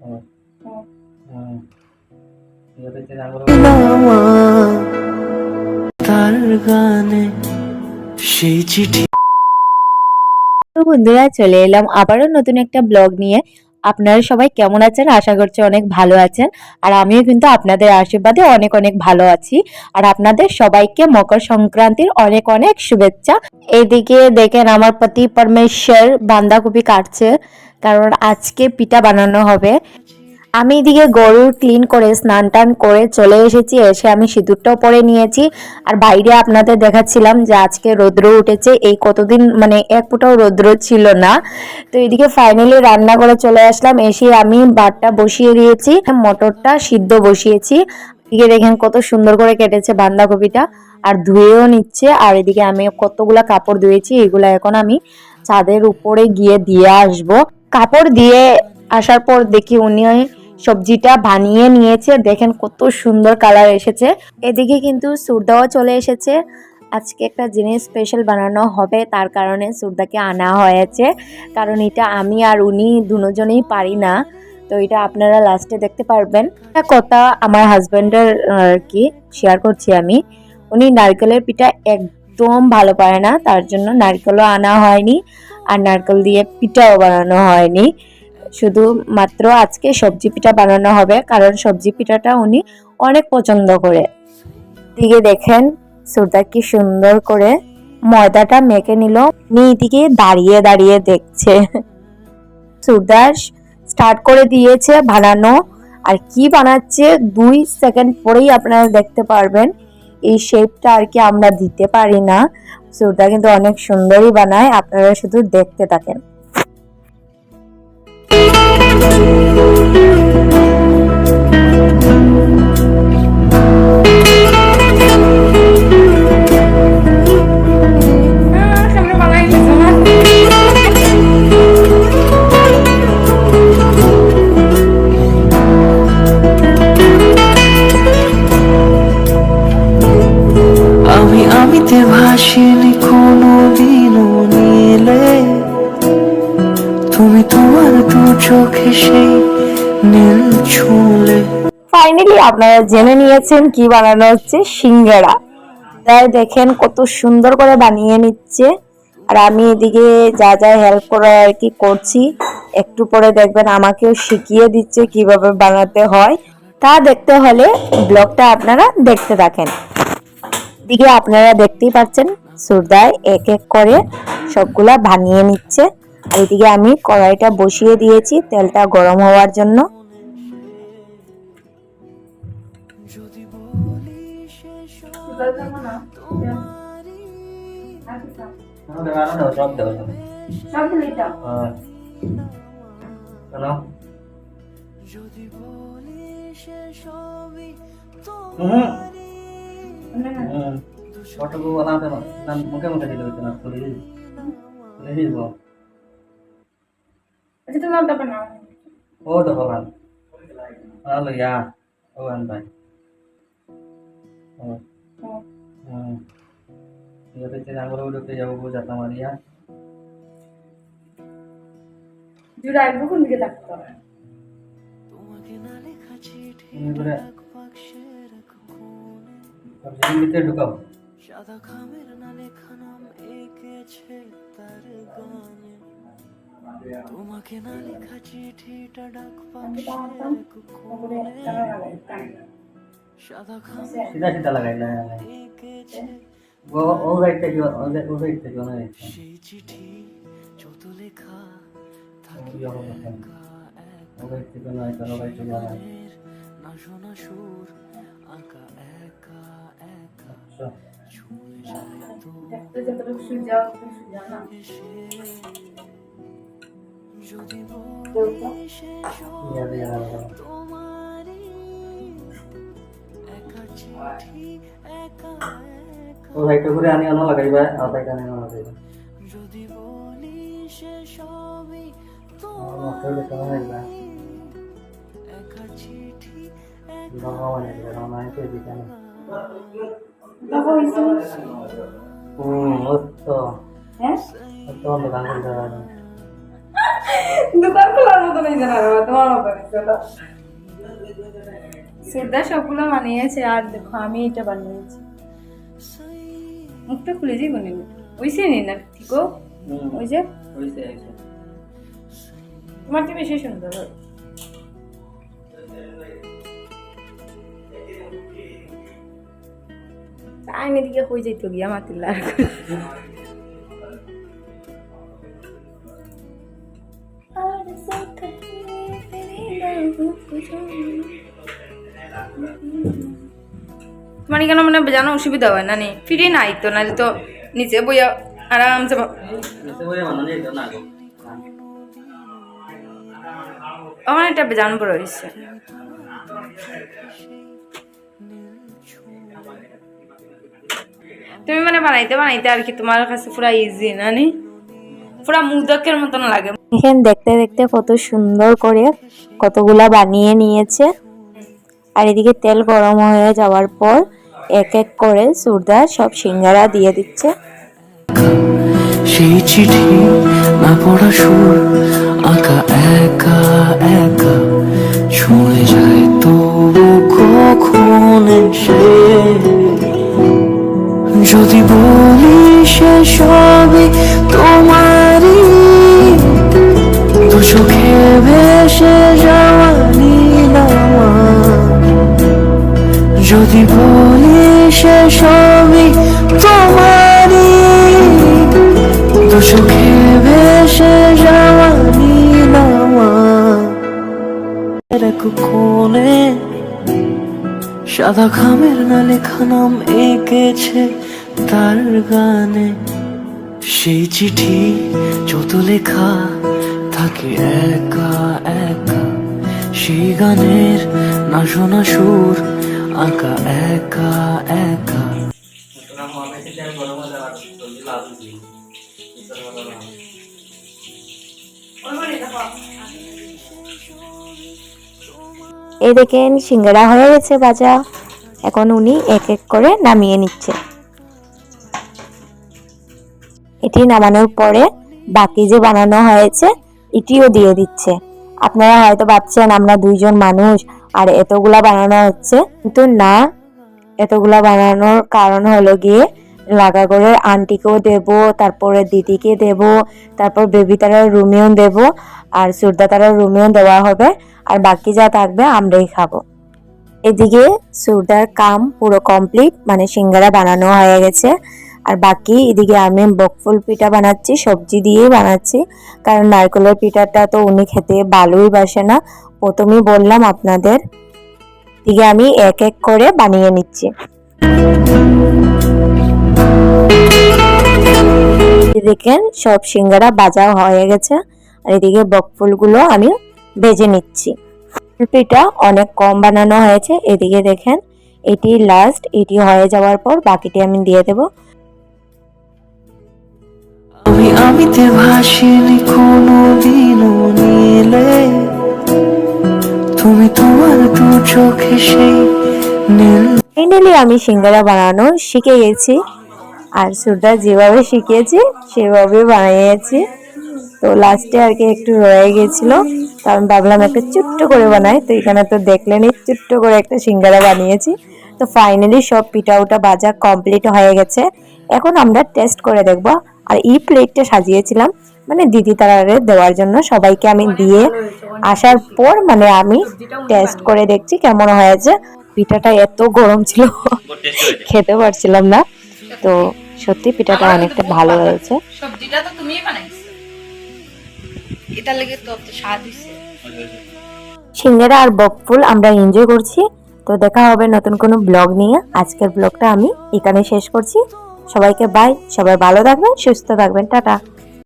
Oh. Oh. Hmm. Iya, itu jangan নামা তার গানে সেই চিঠি তো বন্ধুরা চলে এলাম আবারও নতুন একটা ব্লগ নিয়ে আপনারা সবাই কেমন আছেন? আশা করছি অনেক ভালো আছেন। আর আমিও কিন্তু আপনাদের আশীর্বাদে অনেক অনেক ভালো আছি। আর আপনাদের সবাইকে মকর সংক্রান্তির অনেক অনেক শুভেচ্ছা। এইদিকে দেখেন আমার পতি পরমেশ্বর বাঁধাকপি কাটছে, কারণ আজকে পিঠা বানানো হবে। আমি এদিকে গরুর ক্লিন করে, স্নান টান করে চলে এসেছি, এসে আমি সিঁদুরটাও পরে নিয়েছি। আর বাইরে আপনাদের দেখাচ্ছিলাম যে আজকে রৌদ্র উঠেছে, এই কতদিন মানে এক ফুটাও রৌদ্র ছিল না। তো এদিকে ফাইনালি রান্না করে চলে আসলাম, এসে আমি বাটটা বসিয়ে দিয়েছি, মটরটা সিদ্ধ বসিয়েছি। এদিকে দেখেন কত সুন্দর করে কেটেছে বাঁধাকপিটা, আর ধুয়েও নিচ্ছে। আর এদিকে আমি কতগুলা কাপড় ধুয়েছি, এগুলো এখন আমি ছাদের উপরে গিয়ে দিয়ে আসব। কাপড় দিয়ে আসার পর দেখি উনি সবজিটা বানিয়ে নিয়েছে। দেখেন কত সুন্দর কালার এসেছে। এদিকে কিন্তু সুরদাও চলে এসেছে। আজকে একটা জিনিস স্পেশাল বানানো হবে, তার কারণে সুরদাকে আনা হয়েছে। কারণ এটা আমি আর উনি দুজনেই পারি না। তো এটা আপনারা লাস্টে দেখতে পারবেন। একটা কথা আমার হাজব্যান্ডের আর কি শেয়ার করছি আমি। উনি নারকেলের পিঠা একদম ভালো পারে না, তার জন্য নারকেলও আনা হয়নি। আর নারকেল দিয়ে পিঠাও বানানো হয়নি। শুধু মাত্র আজকে সবজি পিঠা বানানো হবে, কারণ সবজি পিঠাটা উনি অনেক পছন্দ করে। দিকে দেখেন সুরদা কি সুন্দর করে ময়দাটা মেখে নিল। দিকে দাঁড়িয়ে দাঁড়িয়ে দেখছে। সুরদার স্টার্ট করে দিয়েছে বানানো। আর কি বানাচ্ছে, দুই সেকেন্ড পরেই আপনারা দেখতে পারবেন। এই শেপটা আর কি আমরা দিতে পারি না। সুরদা কিন্তু অনেক সুন্দরই বানায়, আপনারা শুধু দেখতে থাকেন। Thank you. চোখে সেই নীল ছুলে। ফাইনালি আপনারা জেনে নিয়েছেন কি বানানো হচ্ছে সিঙ্গারা। তাই দেখেন কত সুন্দর করে বানিয়ে নিচ্ছে। আর আমি এদিকে যা যা হেল্প করে আর কি করছি, একটু পরে দেখবেন আমাকেও শিখিয়ে দিচ্ছে কীভাবে বানাতে হয়। তা দেখতে হলে ব্লগটা আপনারা দেখতে থাকেন। দিকে আপনারা দেখতেই পাচ্ছেন, সুরদায় এক এক করে সবগুলা বানিয়ে নিচ্ছে। এদিকে আমি কড়াইটা বসিয়ে দিয়েছি, তেলটা গরম হওয়ার জন্য। ফটোকো বানাতে না মুখে মুখে দিলে না খুলে দিই খুলে আচ্ছা তুমি নামটা বানাও ও তো ভগবান হ্যালো ইয়া। ও আনতাই হুম হুম। ইয়ে তো চেনা করে উঠতে যাব বোঝাতাম আর ইয়া জুড়ে আসব কোন দিকে থাকতে হবে তুমি করে সবজির ভিতরে ঢুকাও। সাদা খামের না লেখা নাম এঁকেছে তার গানে। তোমাকে না লেখা চিঠিটা ডাক কানে সাদা খামের সিধা সিধা লাগাই না ও ও রাইট থেকে ও ও রাইট থেকে না সেই চিঠি যত লেখা ও রাইট থেকে না এটা রাইট থেকে না না শোনা সুর আঁকা একা একা। আচ্ছা। যায় তো যতটুকু সুজা সুজা না। এসে যদি বলি লাগা তোমারই একা চিঠি একা একা ও রাইট করে আনি আনো লাগাইবা আর তাই কানে আনো লাগাইবা যদি বলি সে সবই তো আমার একা চিঠি দেখো হুম হ্যাঁ গান করতে দোকান খোলার মতো নেই জানা তোমার মতো ওটা। শ্রদ্ধা সবগুলো বানিয়েছে আর দেখো আমি এটা বানিয়েছি মুখটা খুলে যাই বানিয়ে ওইসে নি না হুম, ওই যে। তোমারটা বেশি সুন্দর হয়। আইনে দিকে হয়ে যাইত গিয়া মাতিল্লার তোমার কেন মানে জানো অসুবিধা হয় না নি? ফিরে নাই তো, নাহলে তো নিচে বইয়া আরামসে না। আমার এটা বেজান বড় হয়েছে তুমি মানে বানাইতে বানাইতে আর কি তোমার কাছে পুরা ইজি না নি? পুরা মুদকের মতন লাগে। এখানে দেখতে দেখতে কত সুন্দর করে কতগুলা বানিয়ে নিয়েছে। আর এদিকে তেল গরম হয়ে যাওয়ার পর এক এক করে সুরদা সব সিঙ্গারা দিয়ে দিচ্ছে। সেই চিঠি না পড়া সুর, আঁকা একা একা ছুঁয়ে যায় কখন সে যদি বলি সে সবই তোমারই দু চোখে ভেসে বলি সে সবই তোমারই। দু চোখে ভেসে যাওয়া নীলামা কোণে সাদা খামের না লেখা নাম এঁকেছে তার গানে। সেই চিঠি যত লেখা থাকে একা একা, সেই গানের না শোনা সুর আঁকা একা একা। এই দেখেন, সিঙ্গারা হয়ে গেছে বাজা এখন উনি এক এক করে নামিয়ে নিচ্ছে। এটি নামানোর পরে বাকি যে বানানো হয়েছে, এটিও দিয়ে দিচ্ছে। আপনারা হয়তো ভাবছেন আমরা দুইজন মানুষ আর এতগুলা বানানো হচ্ছে। কিন্তু না, এতগুলা বানানোর কারণ হলো গিয়ে লাগাগড়ের আন্টিকেও দেব, তারপরে দিদিকে দেব, তারপর বেবি তারার রুমেও দেব, আর সুরদা তারার রুমেও দেওয়া হবে, আর বাকি যা থাকবে আমরাই খাব। এদিকে সুরদার কাম পুরো কমপ্লিট মানে সিঙ্গারা বানানো হয়ে গেছে। আর বাকি এদিকে আমি বকফুল পিঠা বানাচ্ছি, সবজি দিয়েই বানাচ্ছি। কারণ নারকেলের পিঠাটা তো উনি খেতে ভালোই বাসে না। প্রথমেই বললাম আপনাদের। এদিকে আমি এক এক করে বানিয়ে নিচ্ছি। দেখেন, সব সিঙ্গারা বাজা হয়ে গেছে। আর এদিকে বকফুলগুলো আমি ভেজে নিচ্ছি। পিঠা অনেক কম বানানো হয়েছে। এদিকে দেখেন, এটি লাস্ট এটি হয়ে যাওয়ার পর বাকিটি আমি দিয়ে দেব। আমি আমিতে ভাসিনি কোনো দিনও নীলে। তুমি তোমার দু চোখে সেই নীল। ফাইনালি আমি সিঙ্গারা বানানো শিখে গেছি আর সুরদা যেভাবে শিখিয়েছি, সেভাবে বানিয়েছি। তো লাস্টে আর কি একটু রয়ে গেছিল আমি ভাবলাম একটা ছোট্ট করে বানাই, তো এখানে তো দেখলেনই ছোট্ট করে একটা সিঙ্গারা বানিয়েছি। তো ফাইনালি সব পিঠা উঠা ভাজা কমপ্লিট হয়ে গেছে। এখন আমরা টেস্ট করে দেখব আর এই প্লেটটা সাজিয়েছিলাম। মানে দিদি তারারে দেওয়ার জন্য সবাইকে আমি দিয়ে আসার পর মানে আমি টেস্ট করে দেখছি কেমন হয়েছে। পিঠাটা এত গরম ছিল খেতে পারছিলাম না। তো সত্যি পিঠাটা অনেকটা ভালো হয়েছে। সবজিটা তো তুমিই বানাইছো। এটা লেগে তো স্বাদ হইছে। সিঙ্গারা আর বকফুল আমরা এনজয় করছি। তো দেখা হবে নতুন কোনো ব্লগ নিয়ে। আজকের ব্লগটা আমি এখানে শেষ করছি। সবাইকে বাই সবাই ভালো থাকবেন সুস্থ থাকবেন টাটা।